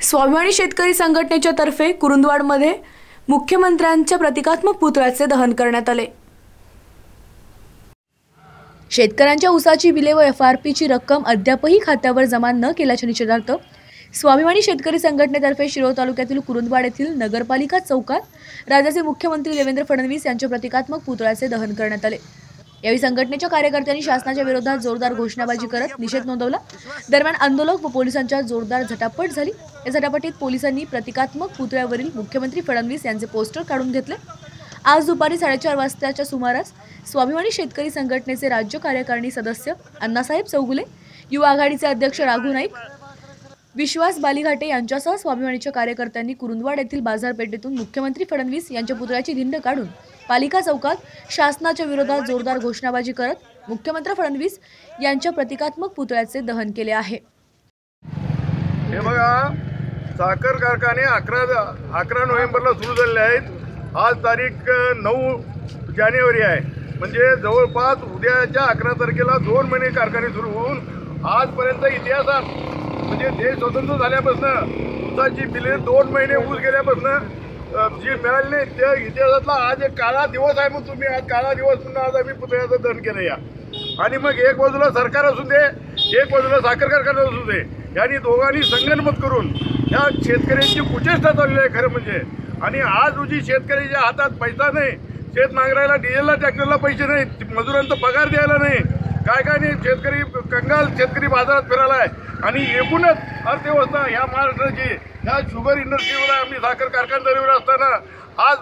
स्वाभिमानी शेतकरी संघटनेच्या तर्फे कुरुंदवाडमध्ये मुख्यमंत्र्यांच्या प्रतिकात्मक पुतळ्याचे दहन करण्यात आले. शेतकऱ्यांच्या ऊसाची बिले व एफ आर पीची रक्कम अद्यापही खात्यावर जमा न केल्याच्या निषेधार्थ स्वाभिमानी शेतकरी संघटनेतर्फे शिरोळ तालुक्यातील कुरुंदवाड येथील नगरपालिका चौकात राज्याचे मुख्यमंत्री देवेंद्र फडणवीस यांच्या प्रतिकात्मक पुतळ्याचे दहन करण्यात आले. यावेळी संघटनेच्या कार्यकर्त्यांनी शासनाच्या विरोधात जोरदार घोषणाबाजी करत निषेध नोंदवला. दरम्यान आंदोलक व पोलिसांच्या जोरदार झटापट झाली. या झटापटीत पोलिसांनी प्रतिकात्मक पुतळ्यावरील मुख्यमंत्री फडणवीस यांचे पोस्टर काढून घेतले. आज दुपारी साडेचार वाजताच्या सुमारास स्वाभिमानी शेतकरी संघटनेचे राज्य कार्यकारिणी सदस्य अण्णासाहेब चौगुले युवा आघाडीचे अध्यक्ष राघू नाईक विश्वास बालिघाटे यांच्यासह स्वाभिमानीच्या कार्यकर्त्यांनी कुरुंदवाड येथील बाजारपेठेतून मुख्यमंत्री फडणवीस यांच्या पुतळ्याची धिंड काढून पालिका चौकात शासनाच्या विरोधात जोरदार घोषणाबाजी करत मुख्यमंत्री फडणवीस यांच्या प्रतिकात्मक पुतळ्याचे दहन केले आहे. हे बघा साखर कारखाने अकरा अकरा नोव्हेंबरला सुरू झालेले आहेत. आज तारीख नऊ जानेवारी आहे. म्हणजे जवळपास उद्याच्या अकरा तारखेला दोन महिने कारखाने सुरू होऊन आजपर्यंत इतिहासात म्हणजे देश स्वतंत्र झाल्यापासून ऊसाची बिले दोन महिने ऊस गेल्यापासून जी मिळाली नाही त्या इतिहासातला आज एक काळा दिवस आहे मग तुम्ही आज काळा दिवस म्हणून आज आम्ही पुतळ्याचं दहन केलं या. आणि मग एक बाजूला सरकार असू दे एक बाजूला साखर कारखाना असू दे यांनी दोघांनी संगनमत करून या शेतकऱ्यांची कुचेष्टा चालली आहे खरं म्हणजे. आणि आज रोजी शेतकऱ्याच्या हातात पैसा नाही शेत नांगरायला डिझेलला ट्रॅक्टरला पैसे नाही मजुरांचा पगार द्यायला नाही काय काय नाही शेतकरी कंगाल शेतकरी बाजारात फिरायला आहे. आणि एकूणच अर्थव्यवस्था ह्या महाराष्ट्राची ह्या शुगर इंडस्ट्रीवर आम्ही साखर कारखानदारीवर असताना आज